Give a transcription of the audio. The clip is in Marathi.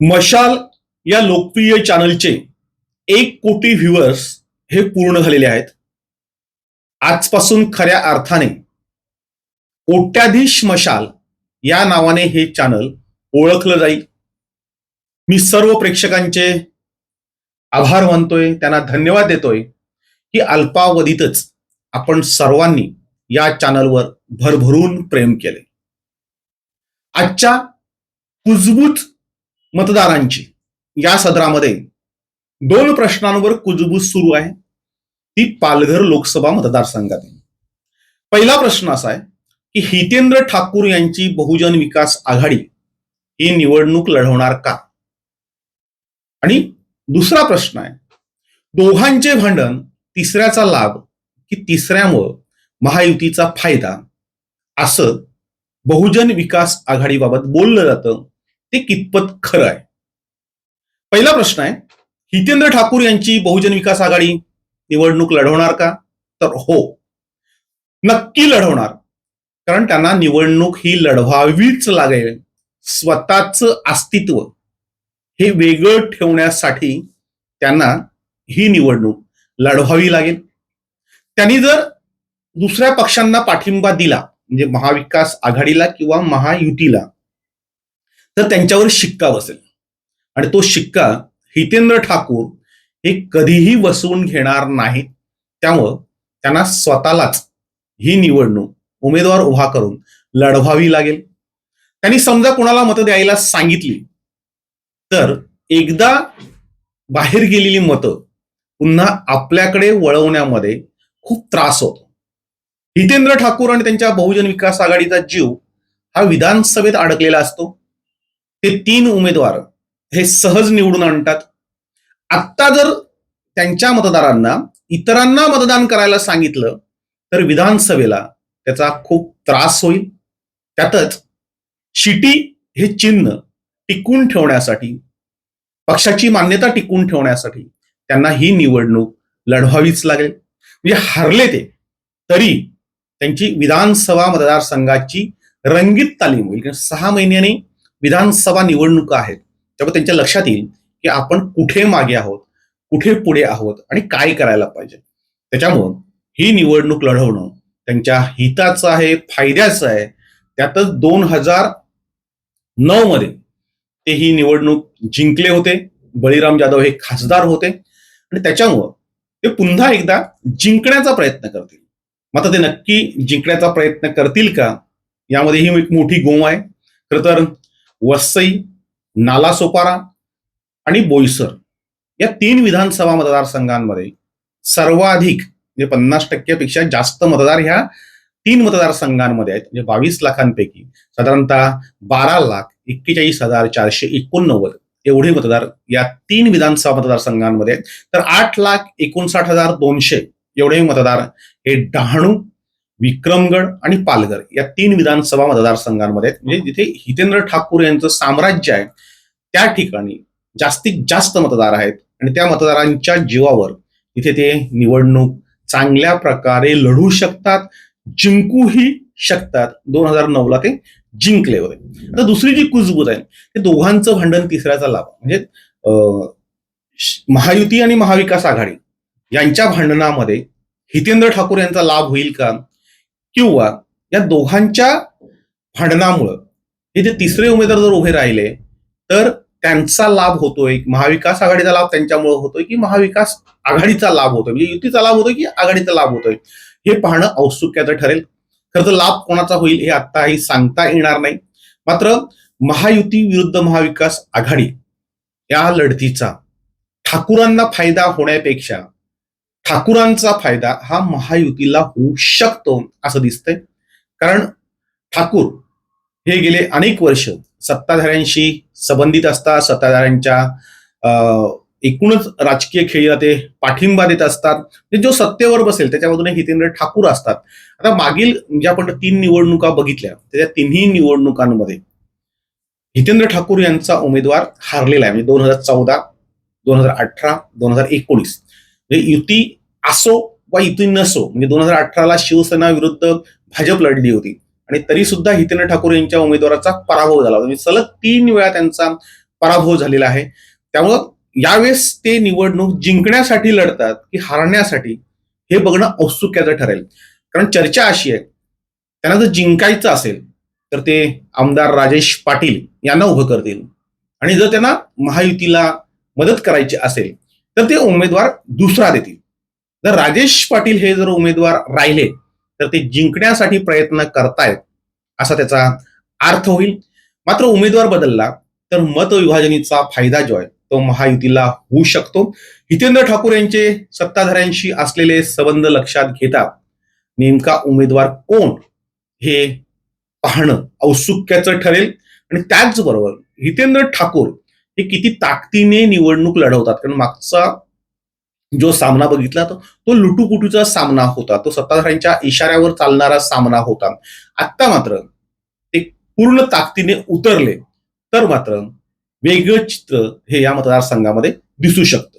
मशाल या लोकप्रिय चॅनलचे एक कोटी व्ह्युअर्स हे पूर्ण झालेले आहेत. आजपासून खऱ्या अर्थाने कोट्याधीश मशाल या नावाने हे चॅनल ओळखलं जाईल. मी सर्व प्रेक्षकांचे आभार मानतोय त्यांना धन्यवाद देतोय की अल्पावधीतच आपण सर्वांनी या चॅनलवर भरभरून प्रेम केले. आजच्या कुजबूज मतदारांची. या सदरामध्ये दोन प्रश्नांवर कुजबूज सुरू आहे. ती पालघर लोकसभा मतदारसंघातील. पहिला प्रश्न असा आहे की हितेंद्र ठाकूर यांची बहुजन विकास आघाडी ही निवडणूक लढवणार का? आणि दुसरा प्रश्न आहे दोघांचे भांडण तिसऱ्याचा लाभ की तिसऱ्यामुळं महायुतीचा फायदा असं बहुजन विकास आघाडीबाबत बोललं जातं. ते कितपत खरं आहे? पहिला प्रश्न आहे हितेंद्र ठाकूर यांची बहुजन विकास आघाडी निवडणूक लढवणार का? तर हो. नक्की लढवणार. कारण त्यांना निवडणूक ही लढवावीच लागेल. स्वतःच अस्तित्व हे वेगळं ठेवण्यासाठी त्यांना ही निवडणूक लढवावी लागेल. त्यांनी जर दुसऱ्या पक्षांना पाठिंबा दिला म्हणजे महाविकास आघाडीला किंवा महायुतीला तर त्यांच्यावर शिक्का बसेल. आणि तो शिक्का हितेंद्र ठाकूर हे कधीही बसवून घेणार नाहीत. त्यामुळं त्यांना स्वतःलाच ही निवडणूक उमेदवार उभा करून लढवावी लागेल. त्यांनी समजा कोणाला मतं द्यायला सांगितली तर एकदा बाहेर गेलेली मतं पुन्हा आपल्याकडे वळवण्यामध्ये खूप त्रास होतो. हितेंद्र ठाकूर आणि त्यांच्या बहुजन विकास आघाडीचा जीव हा विधानसभेत अडकलेला असतो. ते तीन उमेदवार हे सहज निवडून आणतात. आत्ता जर त्यांच्या मतदारांना इतरांना मतदान करायला सांगितलं तर विधानसभेला त्याचा खूप त्रास होईल. त्यातच शिटी हे चिन्ह टिकून ठेवण्यासाठी पक्षाची मान्यता टिकून ठेवण्यासाठी त्यांना ही निवडणूक लढवावीच लागेल. म्हणजे हरले ते तरी त्यांची विधानसभा मतदारसंघाची रंगीत तालीम होईल. कारण सहा महिन्यांनी विधानसभा निवडणुका आहेत. त्यामुळे त्यांच्या लक्षात येईल की आपण कुठे मागे आहोत कुठे पुढे आहोत आणि काय करायला पाहिजे. त्याच्यामुळं ही निवडणूक लढवणं त्यांच्या हिताचं आहे फायद्याचं आहे. त्यातच दोन हजार नऊ मध्ये ते ही निवडणूक जिंकले होते. बळीराम जाधव हे खासदार होते. आणि त्याच्यामुळं ते पुन्हा एकदा जिंकण्याचा प्रयत्न करतील. मात्र ते नक्की जिंकण्याचा प्रयत्न करतील का? यामध्ये ही एक मोठी गोम आहे. खरं तर वसई नालासोपारा आणि बोईसर या तीन विधानसभा मतदारसंघांमध्ये सर्वाधिक म्हणजे पन्नास टक्क्यापेक्षा जास्त मतदार ह्या तीन मतदारसंघांमध्ये आहेत. म्हणजे बावीस लाखांपैकी साधारणतः बारा लाख एक्केचाळीस हजार चारशे एकोणनव्वद एवढे मतदार या तीन विधानसभा मतदारसंघांमध्ये आहेत. तर आठ लाख एकोणसाठ हजार दोनशे एवढे मतदार हे डहाणू विक्रमगड आणि पालघर या तीन विधानसभा मतदारसंघांमध्ये आहेत म्हणजे जिथे हितेंद्र ठाकूर यांचं साम्राज्य आहे त्या ठिकाणी जास्तीत जास्त मतदार आहेत. आणि त्या मतदारांच्या जीवावर इथे ते निवडणूक चांगल्या प्रकारे लढू शकतात जिंकूही शकतात. दोन हजार नऊला ते जिंकले होते. आता दुसरी जी कुजबूज आहे ते दोघांचं भांडण तिसऱ्याचा लाभ. म्हणजे अं, महायुती आणि महाविकास आघाडी यांच्या भांडणामध्ये हितेंद्र ठाकूर यांचा लाभ होईल का? किंवा या दोघांच्या भांडणामुळं हे जे तिसरे उमेदवार जर उभे राहिले तर त्यांचा लाभ होतोय महाविकास आघाडीचा लाभ त्यांच्यामुळे होतोय की महाविकास आघाडीचा लाभ होतोय? म्हणजे युतीचा लाभ होतोय की आघाडीचा लाभ होतोय? हे पाहणं औत्सुक्याचं ठरेल. खरं तर लाभ कोणाचा होईल हे आत्ताही सांगता येणार नाही. मात्र महायुती विरुद्ध महाविकास आघाडी या लढतीचा ठाकूरांना फायदा होण्यापेक्षा ठाकूरांचा फायदा हा महायुतीला होऊ शकतो असं दिसतंय. कारण ठाकूर हे गेले अनेक वर्ष सत्ताधाऱ्यांशी संबंधित असतात सत्ताधाऱ्यांच्या अं, एकूणच राजकीय खेळीला ते पाठिंबा देत असतात. म्हणजे जो सत्तेवर बसेल त्याच्यामधून हितेंद्र ठाकूर असतात. आता मागील ज्या आपण तीन निवडणुका बघितल्या त्याच्या तिन्ही निवडणुकांमध्ये हितेंद्र ठाकूर यांचा उमेदवार हारलेला आहे. म्हणजे दोन हजार चौदा दोन हजार अठरा दोन हजार एकोणीस. म्हणजे युती असो वा युती नसो म्हणजे दोन हजार अठराला शिवसेना विरुद्ध भाजप लढली होती. आणि तरी सुद्धा हितेंद्र ठाकूर यांच्या उमेदवाराचा पराभव झाला होता. म्हणजे सलग तीन वेळा त्यांचा पराभव झालेला आहे. त्यामुळं यावेळेस ते निवडणूक जिंकण्यासाठी लढतात की हारण्यासाठी हे बघणं औत्सुक्याचं ठरेल. कारण चर्चा अशी आहे त्यांना जर जिंकायचं असेल तर ते आमदार राजेश पाटील यांना उभं करतील. आणि जर त्यांना महायुतीला मदत करायची असेल तर ते उमेदवार दुसरा देतील. जर राजेश पाटील हे जर उमेदवार राहिले तर ते जिंकण्यासाठी प्रयत्न करतायत असा त्याचा अर्थ होईल. मात्र उमेदवार बदलला तर मतविभाजनीचा फायदा जो आहे तो महायुतीला होऊ शकतो. हितेंद्र ठाकूर यांचे सत्ताधाऱ्यांशी असलेले संबंध लक्षात घेता नेमका उमेदवार कोण हे पाहणं औत्सुक्याचं ठरेल. आणि त्याचबरोबर हितेंद्र ठाकूर हे किती ताकदीने निवडणूक लढवतात. कारण मागचा जो सामना बघितला तो तो लुटूपुटूचा सामना होता. तो सत्ताधाऱ्यांच्या इशाऱ्यावर चालणारा सामना होता. आत्ता मात्र ते पूर्ण ताकदीने उतरले. तर मात्र वेगळं चित्र हे या मतदारसंघामध्ये दिसू शकतं.